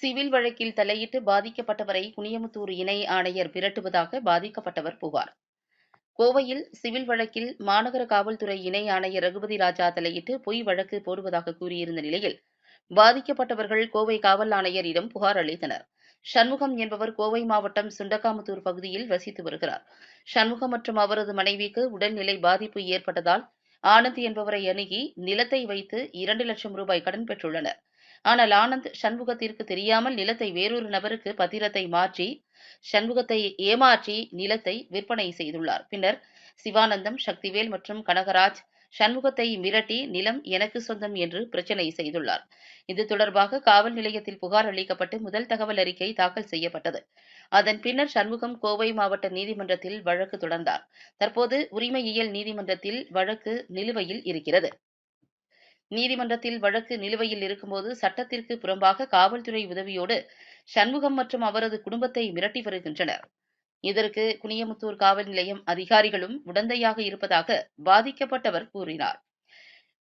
Civil வழக்கில் தலையிட்டு பாதிக்கப்பட்டவரை குனியமுத்தூர் இணை ஆணையர் விரட்டுவதாக பாதிக்கப்பட்டவர் புகார். கோவையில் சிவில் வழக்கில் மாநகர காவல்துறை இணை ஆணையர் ரகுபதி ராஜா தலையிட்டு பொய் வழக்கு போடுவதாக கூறியிருந்த நிலையில் பாதிக்கப்பட்டவர்கள் கோவை காவல் ஆணையரிடம் புகார் அளித்தனர். சண்முகம் என்பவர் கோவை மாவட்டம் சுண்டக்காமுத்தூர் பகுதியில் வசித்து வருகிறார். சண்முகம் மற்றும் அவரது மனைவிக்கு உடல்நிலை பாதிப்பு ஏற்பட்டதால் ஆனந்த் என்பவரை அணுகி நிலத்தை வைத்து இரண்டு லட்சம் ரூபாய் கடன் பெற்றுள்ளனர். ஆனால் ஆனந்த் சண்முகத்திற்கு தெரியாமல் நிலத்தை வேறொரு நபருக்கு பத்திரத்தை மாற்றி சண்முகத்தை ஏமாற்றி நிலத்தை விற்பனை செய்துள்ளார். பின்னர் சிவானந்தம் சக்திவேல் மற்றும் கனகராஜ் சண்முகத்தை மிரட்டி நிலம் எனக்கு சொந்தம் என்று பிரச்சனை செய்துள்ளார். இது தொடர்பாக காவல் நிலையத்தில் புகார் அளிக்கப்பட்டு முதல் தகவல் அறிக்கை தாக்கல் செய்யப்பட்டது. அதன் பின்னர் சண்முகம் கோவை மாவட்ட நீதிமன்றத்தில் வழக்கு தொடர்ந்தார். தற்போது உரிமையியல் நீதிமன்றத்தில் வழக்கு நிலுவையில் இருக்கிறது. நீதிமன்றத்தில் வழக்கு நிலுவையில் இருக்கும்போது சட்டத்திற்கு புறம்பாக காவல்துறை உதவியோடு சண்முகம் மற்றும் அவரது குடும்பத்தை மிரட்டி வருகின்றனர். இதற்கு குனியமுத்தூர் காவல் நிலையம் அதிகாரிகளும் உடந்தையாக இருப்பதாக பாதிக்கப்பட்டவர் கூறினார்.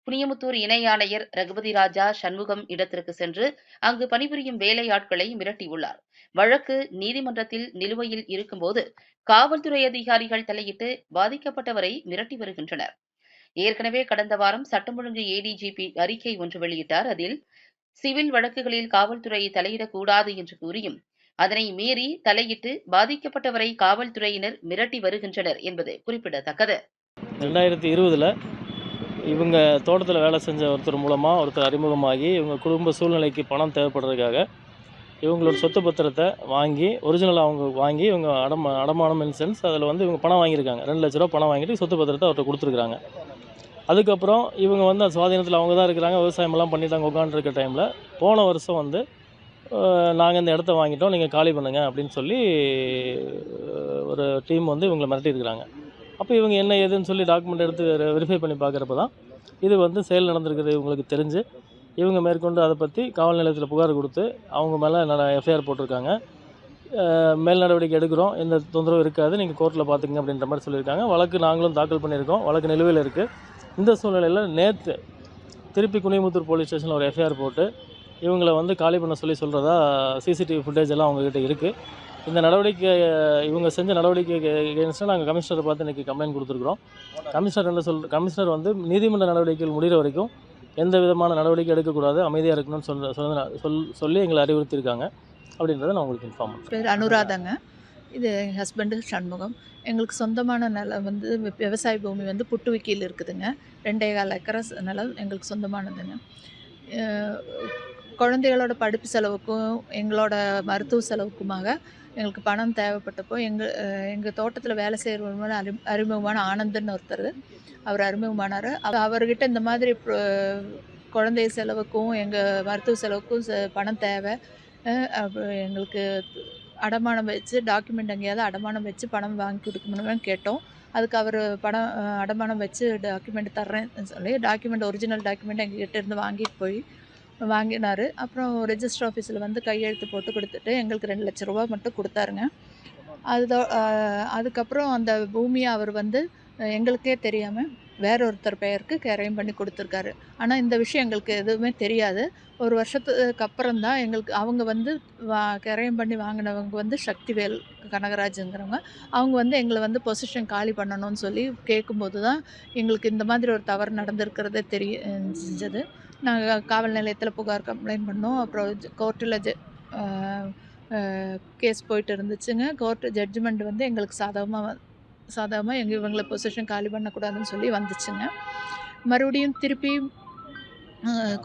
புனியமுத்தூர் இணை ஆணையர் ரகுபதி ராஜா சண்முகம் இடத்திற்கு சென்று அங்கு பணிபுரியும் வேலையாட்களை மிரட்டியுள்ளார். வழக்கு நீதிமன்றத்தில் நிலுவையில் இருக்கும்போது காவல்துறை அதிகாரிகள் தலையிட்டு பாதிக்கப்பட்டவரை மிரட்டி வருகின்றனர். ஏற்கனவே கடந்த வாரம் சட்டம் ஒழுங்கு ஏடிஜிபி அறிக்கை ஒன்று வெளியிட்டார். அதில் சிவில் வழக்குகளில் காவல்துறை தலையிடக்கூடாது என்று கூறியும் அதனை மீறி தலையிட்டு பாதிக்கப்பட்டவரை காவல்துறையினர் மிரட்டி வருகின்றனர் என்பது குறிப்பிடத்தக்கது. ரெண்டாயிரத்தி இருபதில் இவங்க தோட்டத்தில் வேலை செஞ்ச ஒருத்தர் மூலமாக ஒருத்தர் அறிமுகமாகி இவங்க குடும்ப சூழ்நிலைக்கு பணம் தேவைப்படுறதுக்காக இவங்களோட சொத்து பத்திரத்தை வாங்கி ஒரிஜினல் அவங்க வாங்கி இவங்க அடமா அடமானம் இன்சென்ஸ் அதில் வந்து இவங்க பணம் வாங்கியிருக்காங்க. ரெண்டு லட்ச ரூபா பணம் வாங்கிட்டு சொத்து பத்திரத்தை அவர்கிட்ட கொடுத்துருக்காங்க அதுக்கப்புறம் இவங்க வந்து அந்த சுவாதீனத்தில் அவங்க தான் இருக்கிறாங்க விவசாயமெல்லாம் பண்ணிட்டாங்க உட்காந்துருக்க டைமில் போன வருஷம் வந்து நாங்கள் இந்த இடத்த வாங்கிட்டோம் நீங்கள் காலி பண்ணுங்கள் அப்படின்னு சொல்லி ஒரு டீம் வந்து இவங்களை மிரட்டியிருக்கிறாங்க அப்போ இவங்க என்ன ஏதுன்னு சொல்லி டாக்குமெண்ட் எடுத்து வெரிஃபை பண்ணி பார்க்குறப்ப தான் இது வந்து செயல் நடந்திருக்கிறது இவங்களுக்கு தெரிஞ்சு. இவங்க மேற்கொண்டு அதை பற்றி காவல் நிலையத்தில் புகார் கொடுத்து அவங்க மேலே எஃப்ஐஆர் போட்டிருக்காங்க. மேல் நடவடிக்கை எடுக்கிறோம் எந்த தொந்தரவும் இருக்காது நீங்கள் கோர்ட்டில் பார்த்துங்க அப்படின்ற மாதிரி சொல்லியிருக்காங்க. வழக்கு நாங்களும் தாக்கல் பண்ணியிருக்கோம் வழக்கு நிலுவையில் இருக்குது இந்த சூழ்நிலையில் நேற்று திருப்பி குனிமுத்தூர் போலீஸ் ஸ்டேஷனில் ஒரு எஃப்ஐஆர் போட்டு இவங்களை வந்து காலி பண்ண சொல்லி சொல்கிறதா சிசிடிவி ஃபுட்டேஜ் எல்லாம் அவங்கக்கிட்ட இருக்குது இந்த நடவடிக்கை இவங்க செஞ்ச நடவடிக்கை எகேன்ஸ்டாக நாங்கள் கமிஷனரை பார்த்து இன்றைக்கி கம்ப்ளைண்ட் கொடுத்துருக்குறோம். கமிஷனர் என்ன சொல் கமிஷனர் வந்து நீதிமன்ற நடவடிக்கைகள் முடிகிற வரைக்கும் எந்த விதமான நடவடிக்கை எடுக்கக்கூடாது அமைதியாக இருக்கணும்னு சொல் சொல் சொல்லி எங்களை அறிவுறுத்தியிருக்காங்க. அப்படின்றத நான் உங்களுக்கு இன்ஃபார்ம் பண்ணுறேன் அனுராதாங்க. இது எங்கள் ஹஸ்பண்டு சண்முகம். எங்களுக்கு சொந்தமான நிலம் வந்து விவசாய பூமி வந்து புட்டுவிக்கியில் இருக்குதுங்க. ரெண்டே கால் ஏக்கரை நிலம் எங்களுக்கு சொந்தமானதுங்க. குழந்தைகளோட படிப்பு செலவுக்கும் எங்களோட மருத்துவ செலவுக்குமாக எங்களுக்கு பணம் தேவைப்பட்டப்போ எங்கள் எங்கள் தோட்டத்தில் வேலை செய்கிறவங்க அறி அறிமுகமான ஆனந்தன் ஒருத்தர். அவர் அறிமுகமானார். அவர்கிட்ட இந்த மாதிரி குழந்தை செலவுக்கும் எங்கள் மருத்துவ செலவுக்கும் ச- பணம் தேவை. எங்களுக்கு அடமானம் வச்சு டாக்குமெண்ட் எங்கேயாவது அடமானம் வச்சு பணம் வாங்கி கொடுக்கணும்னு கேட்டோம். அதுக்கு அவர் பணம் அடமானம் வச்சு டாக்குமெண்ட் தர்றேன்னு சொல்லி டாக்குமெண்ட் ஒரிஜினல் டாக்குமெண்ட் எங்ககிட்ட இருந்து வாங்கிட்டு போய் வாங்கினார். அப்புறம் ரெஜிஸ்டர் ஆஃபீஸில் வந்து கையெழுத்து போட்டு கொடுத்துட்டு எங்களுக்கு ரெண்டு லட்ச ரூபா மட்டும் கொடுத்தாருங்க. அதுதான் அதுக்கப்புறம் அந்த பூமியை அவர் வந்து எங்களுக்கே தெரியாமல் வேற ஒருத்தர் பெயருக்கு கேரையும் பண்ணி கொடுத்துருக்காரு. ஆனால் இந்த விஷயம் எங்களுக்கு எதுவுமே தெரியாது. ஒரு வருஷத்துக்கு அப்புறம் தான் எங்களுக்கு அவங்க வந்து வா கிரையம் பண்ணி வாங்கினவங்க வந்து சக்திவேல் கனகராஜுங்கிறவங்க. அவங்க வந்து எங்களை வந்து பொசிஷன் காலி பண்ணணும்னு சொல்லி கேட்கும்போது தான் எங்களுக்கு இந்த மாதிரி ஒரு தவறு நடந்திருக்கிறதே தெரிஞ்சது. நாங்கள் காவல் நிலையத்தில் புகார் கம்ப்ளைண்ட் பண்ணோம். அப்புறம் கோர்ட்டில் ஜ கேஸ் போயிட்டு இருந்துச்சுங்க. கோர்ட்டு ஜட்ஜ்மெண்ட் வந்து எங்களுக்கு சாதகமாக சாதாரணமாக எங்கள் இவங்களை பொசிஷன் காலி பண்ணக்கூடாதுன்னு சொல்லி வந்துச்சுங்க. மறுபடியும் திருப்பி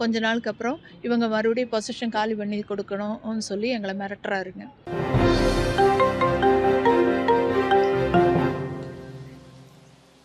கொஞ்ச நாளுக்கு அப்புறம் இவங்க மறுபடியும் பொசிஷன் காலி பண்ணி கொடுக்கணும்னு சொல்லி எங்களை மிரட்டுறாருங்க.